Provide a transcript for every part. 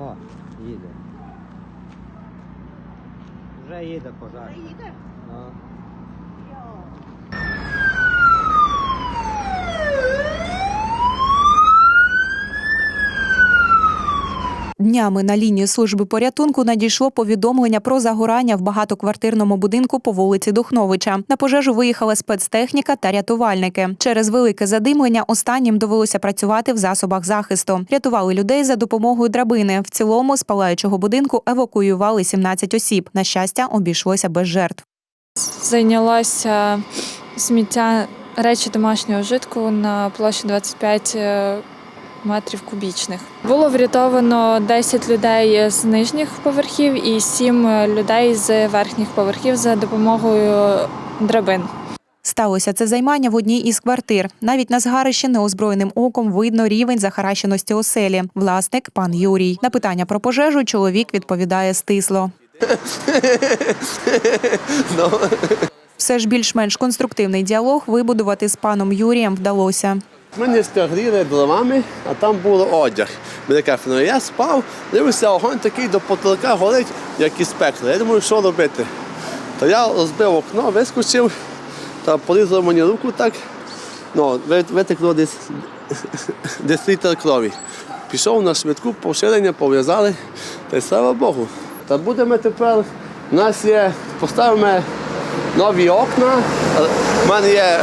О, їде. Вже їде пожар. Вже Їде? Ну. Днями на лінію служби порятунку надійшло повідомлення про загорання в багатоквартирному будинку по вулиці Духновича. На пожежу виїхала спецтехніка та рятувальники. Через велике задимлення останнім довелося працювати в засобах захисту. Рятували людей за допомогою драбини. В цілому з палаючого будинку евакуювали 17 осіб. На щастя, обійшлося без жертв. Зайнялася сміття речі домашнього вжитку на площі 25 е, метрів кубічних. Було врятовано 10 людей з нижніх поверхів і 7 людей з верхніх поверхів за допомогою драбин. Сталося це займання в одній із квартир. Навіть на згарищі неозброєним оком видно рівень захаращеності оселі. Власник пан Юрій. На питання про пожежу чоловік відповідає стисло. Все ж більш-менш конструктивний діалог вибудувати з паном Юрієм вдалося. Мене стягріли дровами, а там було одяг. Мене кафе, я спав, дивився, огонь такий до потолка горить, як із пекла. Я думаю, що робити. То я розбив окно, вискочив, та порізав мені руку так. Ну, витекло десь, десь літр крові. Пішов на швидку, поширення, пов'язали, та й слава Богу. Та будемо тепер, у нас є, поставимо нові окна, у мене є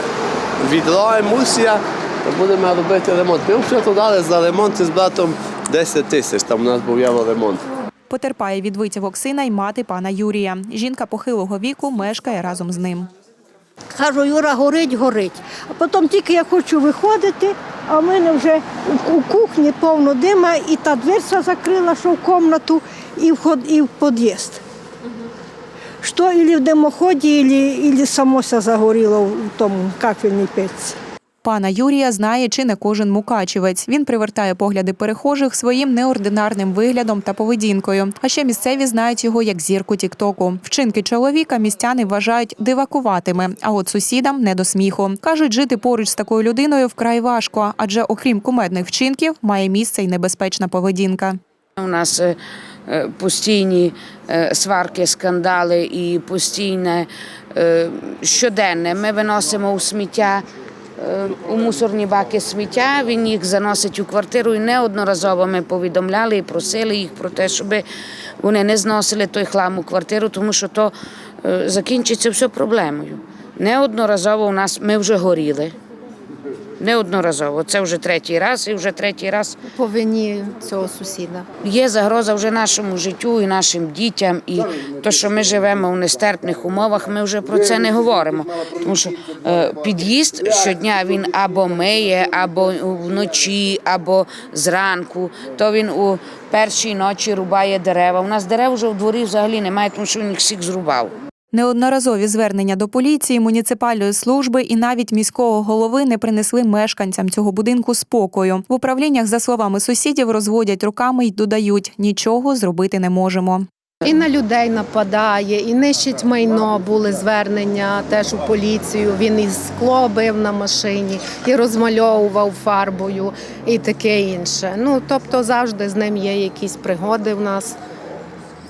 відро, емульсія, то будемо робити ремонт. Ми вже то дали за ремонт з братом 10 тисяч, там у нас був євроремонт. Потерпає від витівок сина й мати пана Юрія. Жінка похилого віку мешкає разом з ним. Кажу, Юра, горить, горить. А потім тільки я хочу виходити, а в мене вже у- кухні повно дима, і та дверця закрила, що в кімнату, і в, і в під'їзд. Що ілі в димоході, ілі, ілі самося загоріло в тому кафельній печці. Пана Юрія знає чи не кожен мукачівець. Він привертає погляди перехожих своїм неординарним виглядом та поведінкою. А ще місцеві знають його як зірку Тіктоку. Вчинки чоловіка містяни вважають дивакуватими, а от сусідам не до сміху. кажуть, жити поруч з такою людиною вкрай важко, адже окрім кумедних вчинків має місце й небезпечна поведінка. У нас е, е, постійні е, сварки, скандали і постійне щоденне. Ми виносимо у сміття. Е, У мусорні баки сміття він їх заносить у квартиру і неодноразово ми повідомляли і просили їх про те, щоб вони не зносили той хлам у квартиру, тому що то е, закінчиться все проблемою. Неодноразово у нас ми вже горіли. Неодноразово. Це вже третій раз і вже третій раз по вині цього сусіда. Є загроза вже нашому життю і нашим дітям, і то, що ми живемо в нестерпних умовах, ми вже про це не говоримо. Тому що е, під'їзд щодня він або миє, або вночі, або зранку. То він у першій ночі рубає дерева. У нас дерев вже в дворі взагалі немає, тому що він їх всіх зрубав. Неодноразові звернення до поліції, муніципальної служби і навіть міського голови не принесли мешканцям цього будинку спокою. В управліннях, за словами сусідів, розводять руками й додають нічого зробити не можемо. І на людей нападає, і нищить майно. Були звернення теж у поліцію. Він і скло бив на машині, і розмальовував фарбою, і таке інше. Ну тобто завжди з ним є якісь пригоди в нас.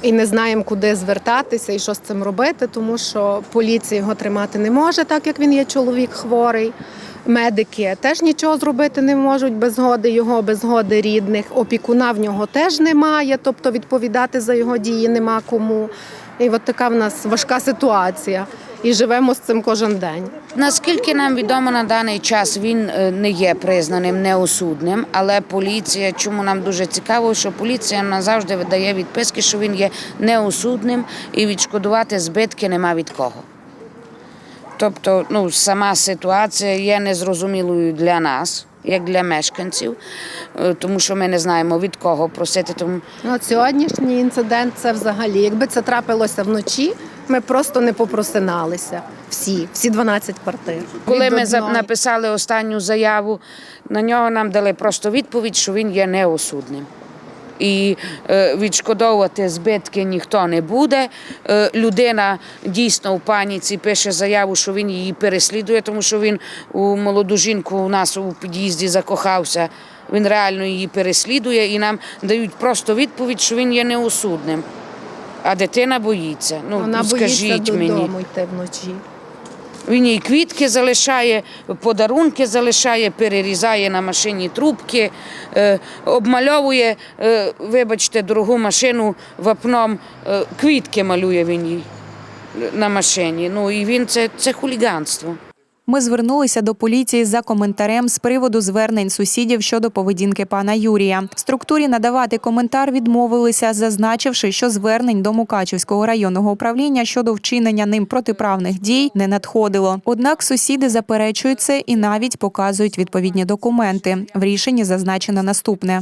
І не знаємо, куди звертатися і що з цим робити, тому що поліція його тримати не може, так як він є чоловік хворий. Медики теж нічого зробити не можуть без згоди його, без згоди рідних. Опікуна в нього теж немає, тобто відповідати за його дії нема кому. І от така в нас важка ситуація. І живемо з цим кожен день. Наскільки нам відомо на даний час, він е, не є признаним неосудним, але поліція, чому нам дуже цікаво, що поліція назавжди видає відписки, що він є неосудним і відшкодувати збитки нема від кого. Тобто, ну, сама ситуація є незрозумілою для нас, як для мешканців, е, тому що ми не знаємо від кого просити. Тому Ну, от сьогоднішній інцидент це взагалі. Якби це трапилося вночі, ми просто не попросиналися. Всі, всі 12 квартир. Коли ми написали останню заяву, на нього нам дали просто відповідь, що він є неосудним. І е, відшкодовувати збитки ніхто не буде. Е, людина дійсно в паніці пише заяву, що він її переслідує, тому що він у молоду жінку у нас у під'їзді закохався. він реально її переслідує і нам дають просто відповідь, що він є неосудним. А дитина боїться. Ну, Вона скажіть боїться мені. додому йти вночі. Він їй квітки залишає, подарунки залишає, перерізає на машині трубки, е, обмальовує, е, вибачте, дорогу машину вапном, е, квітки малює він їй на машині. Ну і він це, це хуліганство. Ми звернулися до поліції за коментарем з приводу звернень сусідів щодо поведінки пана Юрія. Структурі надавати коментар відмовилися, зазначивши, що звернень до Мукачівського районного управління щодо вчинення ним протиправних дій не надходило. Однак сусіди заперечують це і навіть показують відповідні документи. В рішенні зазначено наступне.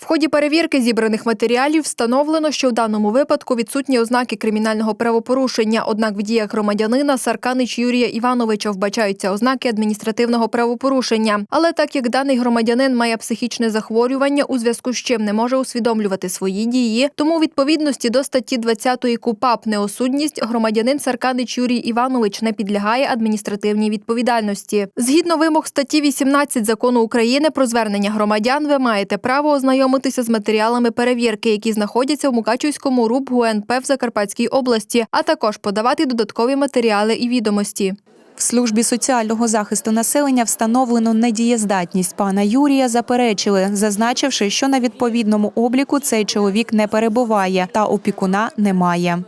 В ході перевірки зібраних матеріалів встановлено, що в даному випадку відсутні ознаки кримінального правопорушення. Однак в діях громадянина Сарканич Юрія Івановича вбачаються ознаки адміністративного правопорушення. Але так як даний громадянин має психічне захворювання, у зв'язку з чим не може усвідомлювати свої дії, тому у відповідності до статті 20 КУПАП неосудність громадянин Сарканич Юрій Іванович не підлягає адміністративній відповідальності. Згідно вимог статті 18 закону України про звернення громадян, ви маєте право ознайомитися з матеріалами перевірки, які знаходяться в Мукачівському РУП ГУНП в Закарпатській області, а також подавати додаткові матеріали і відомості. В службі соціального захисту населення встановлено недієздатність пана Юрія. Заперечили, зазначивши, що на відповідному обліку цей чоловік не перебуває та опікуна немає.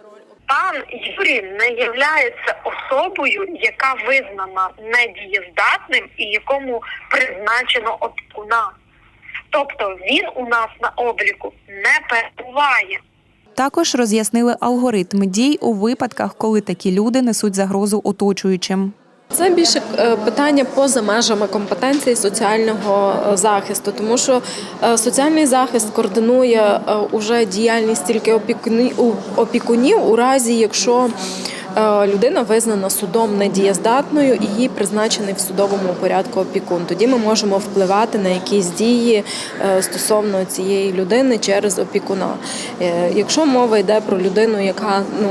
Пан Юрій не є особою, яка визнана недієздатним і якому призначено опікуна. Тобто він у нас на обліку не перебуває. Також роз'яснили алгоритм дій у випадках, коли такі люди несуть загрозу оточуючим. Це більше е, питання поза межами компетенції соціального е, захисту, тому що е, соціальний захист координує уже діяльність тільки опікуні- у- опікунів у разі, якщо людина визнана судом недієздатною і їй призначений в судовому порядку опікун. Тоді ми можемо впливати на якісь дії е, стосовно цієї людини через опікуна. Е, Якщо мова йде про людину, яка ну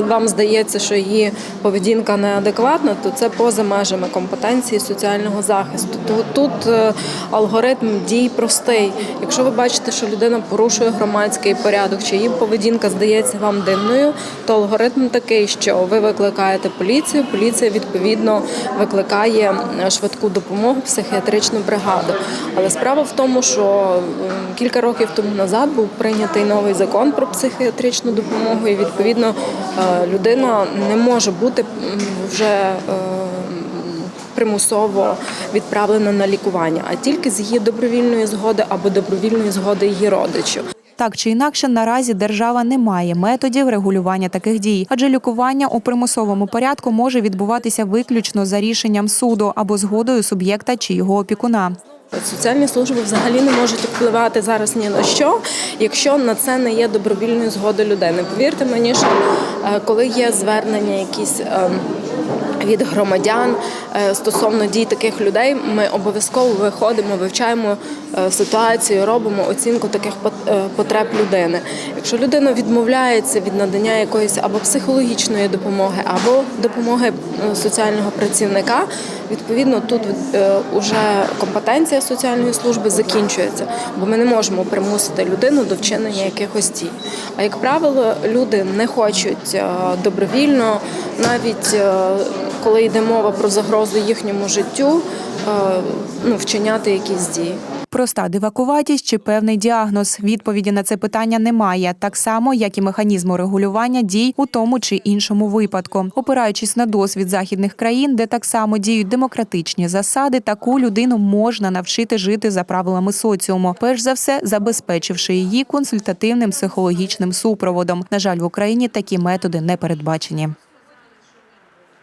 вам здається, що її поведінка неадекватна, то це поза межами компетенції соціального захисту. Тут е, алгоритм дій простий. Якщо ви бачите, що людина порушує громадський порядок, чи її поведінка здається вам дивною, то алгоритм такий, що ви викликаєте поліцію, поліція відповідно викликає е, швидку допомогу, психіатричну бригаду. Але справа в тому, що кілька років тому назад був прийнятий новий закон про психіатричну допомогу, і відповідно е, людина не може бути вже е, примусово відправлена на лікування, а тільки з її добровільної згоди або добровільної згоди її родичів. Так чи інакше, наразі держава не має методів регулювання таких дій, адже лікування у примусовому порядку може відбуватися виключно за рішенням суду або згодою суб'єкта чи його опікуна. Соціальні служби взагалі не можуть впливати зараз ні на що, якщо на це не є добровільною згодою людини. Повірте мені, що е, коли є звернення якісь. ем, Від громадян стосовно дій таких людей ми обов'язково виходимо, вивчаємо е, ситуацію, робимо оцінку таких е, потреб людини. Якщо людина відмовляється від надання якоїсь або психологічної допомоги, або допомоги е, соціального працівника, відповідно тут вже компетенція соціальної служби закінчується, бо ми не можемо примусити людину до вчинення якихось дій. А як правило, люди не хочуть е, добровільно, навіть е, коли йде мова про загрозу їхньому життю, е, ну, вчиняти якісь дії. Проста дивакуватість чи певний діагноз. Відповіді на це питання немає, так само як і механізму регулювання дій у тому чи іншому випадку. Опираючись на досвід західних країн, де так само діють демократичні засади, таку людину можна навчити жити за правилами соціуму, перш за все забезпечивши її консультативним психологічним супроводом. На жаль, в Україні такі методи не передбачені.